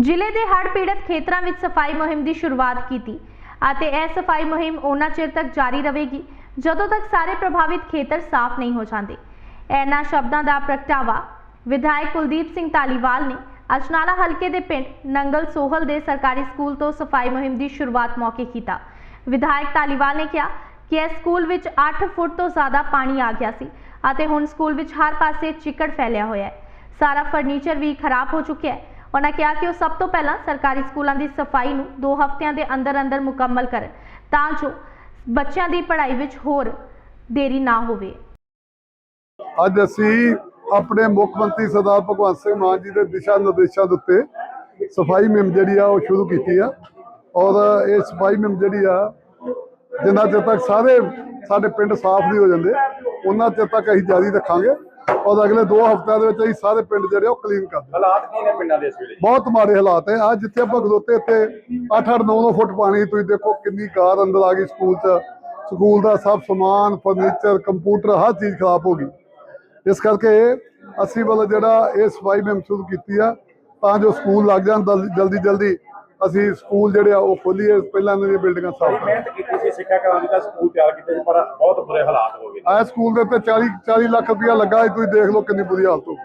ਜ਼ਿਲ੍ਹੇ ਦੇ ਹੜ੍ਹ ਪੀੜਤ ਖੇਤਰਾਂ ਵਿੱਚ ਸਫ਼ਾਈ ਮੁਹਿੰਮ ਦੀ ਸ਼ੁਰੂਆਤ ਕੀਤੀ ਅਤੇ ਇਹ ਸਫ਼ਾਈ ਮੁਹਿੰਮ ਉਹਨਾਂ ਚਿਰ ਤੱਕ ਜਾਰੀ ਰਹੇਗੀ ਜਦੋਂ ਤੱਕ ਸਾਰੇ ਪ੍ਰਭਾਵਿਤ ਖੇਤਰ ਸਾਫ਼ ਨਹੀਂ ਹੋ ਜਾਂਦੇ। ਇਹਨਾਂ ਸ਼ਬਦਾਂ ਦਾ ਪ੍ਰਗਟਾਵਾ ਵਿਧਾਇਕ ਕੁਲਦੀਪ ਸਿੰਘ ਧਾਲੀਵਾਲ ਨੇ ਅਜਨਾਲਾ ਹਲਕੇ ਦੇ ਪਿੰਡ ਨੰਗਲ ਸੋਹਲ ਦੇ ਸਰਕਾਰੀ ਸਕੂਲ ਤੋਂ ਸਫ਼ਾਈ ਮੁਹਿੰਮ ਦੀ ਸ਼ੁਰੂਆਤ ਮੌਕੇ ਕੀਤਾ। ਵਿਧਾਇਕ ਧਾਲੀਵਾਲ ਨੇ ਕਿਹਾ ਕਿ ਇਸ ਸਕੂਲ ਵਿੱਚ 8 ਫੁੱਟ ਤੋਂ ਜ਼ਿਆਦਾ ਪਾਣੀ ਆ ਗਿਆ ਸੀ ਅਤੇ ਹੁਣ ਸਕੂਲ ਵਿੱਚ ਹਰ ਪਾਸੇ ਚਿੱਕੜ ਫੈਲਿਆ ਹੋਇਆ ਹੈ। ਸਾਰਾ ਫਰਨੀਚਰ ਵੀ ਖਰਾਬ ਹੋ ਚੁੱਕਿਆ ਹੈ ਉਹਨਾਂ ਕਿਹਾ ਕਿ ਉਹ ਸਭ ਤੋਂ ਪਹਿਲਾਂ ਸਰਕਾਰੀ ਸਕੂਲਾਂ ਦੀ ਸਫ਼ਾਈ ਨੂੰ 2 ਹਫ਼ਤਿਆਂ ਦੇ ਅੰਦਰ ਅੰਦਰ ਮੁਕੰਮਲ ਕਰਨ, ਤਾਂ ਜੋ ਬੱਚਿਆਂ ਦੀ ਪੜ੍ਹਾਈ ਵਿੱਚ ਹੋਰ ਦੇਰੀ ਨਾ ਹੋਵੇ। ਅੱਜ ਅਸੀਂ ਆਪਣੇ ਮੁੱਖ ਮੰਤਰੀ ਸਰਦਾਰ ਭਗਵੰਤ ਸਿੰਘ ਮਾਨ ਜੀ ਦੇ ਦਿਸ਼ਾ ਨਿਰਦੇਸ਼ਾਂ ਦੇ ਉੱਤੇ ਸਫ਼ਾਈ ਮੁਹਿੰਮ ਜਿਹੜੀ ਆ ਉਹ ਸ਼ੁਰੂ ਕੀਤੀ ਆ। ਔਰ ਇਹ ਸਫ਼ਾਈ ਮੁਹਿੰਮ ਜਿਹੜੀ ਆ, ਜਿੰਨਾ ਚਿਰ ਤੱਕ ਸਾਰੇ ਸਾਡੇ ਪਿੰਡ ਸਾਫ਼ ਨਹੀਂ ਹੋ ਜਾਂਦੇ, ਉਹਨਾਂ ਚਿਰ ਤੱਕ ਅਸੀਂ ਜਾਰੀ ਰੱਖਾਂਗੇ। ਔਰ ਅਗਲੇ 2 ਹਫ਼ਤਿਆਂ ਦੇ ਵਿੱਚ ਅਸੀਂ ਸਾਰੇ ਪਿੰਡ ਜਿਹੜੇ ਉਹ ਕਲੀਨ ਕਰ ਦੇਵਾਂਗੇ ਹਾਲਾਤ ਕੀ ਨੇ ਪਿੰਡਾਂ ਦੇ ਇਸ ਵੇਲੇ? ਬਹੁਤ ਮਾੜੇ ਹਾਲਾਤ ਹੈ। ਅੱਜ ਜਿੱਥੇ ਆਪਾਂ ਖਲੋਤੇ ਇੱਥੇ 8-8 9-9 ਫੁੱਟ ਪਾਣੀ ਤੁਸੀਂ ਦੇਖੋ ਕਿੰਨੀ ਕਾਰ ਅੰਦਰ ਆ ਗਈ ਸਕੂਲ 'ਚ। ਸਕੂਲ ਦਾ ਸਭ ਸਮਾਨ ਫਰਨੀਚਰ ਕੰਪਿਊਟਰ ਹਰ ਚੀਜ਼ ਖਰਾਬ ਹੋ ਗਈ। ਇਸ ਕਰਕੇ ਅਸੀਂ ਵੱਲ ਜਿਹੜਾ ਇਹ ਸਫ਼ਾਈ ਮੁਹਿੰਮ ਸ਼ੁਰੂ ਕੀਤੀ ਆ ਤਾਂ ਜੋ ਸਕੂਲ ਲੱਗ ਜਾਣ ਜਲਦੀ ਜਲਦੀ ਅਸੀਂ ਸਕੂਲ ਜਿਹੜੇ ਆ ਉਹ ਖੋਲੀਏ। ਪਹਿਲਾਂ ਇਹਨਾਂ ਦੀਆਂ ਬਿਲਡਿੰਗਾਂ ਸਾਫ਼ ਬੜੀ ਸਿੱਖਿਆ ਕਰਾਉਣ ਦਾ ਸਕੂਲ ਤਿਆਰ ਕੀਤੇ ਸੀ, ਪਰ ਬਹੁਤ ਬੁਰੇ ਹਾਲਾਤ ਹੋ ਗਏ। ਆਹ ਸਕੂਲ ਦੇ ਉੱਤੇ 40 40 ਲੱਖ ਰੁਪਇਆ ਲੱਗਾ ਸੀ, ਤੁਸੀਂ ਦੇਖ ਲਓ ਕਿੰਨੀ ਬੁਰੀ ਹਾਲਤ ਹੋ ਗਈ।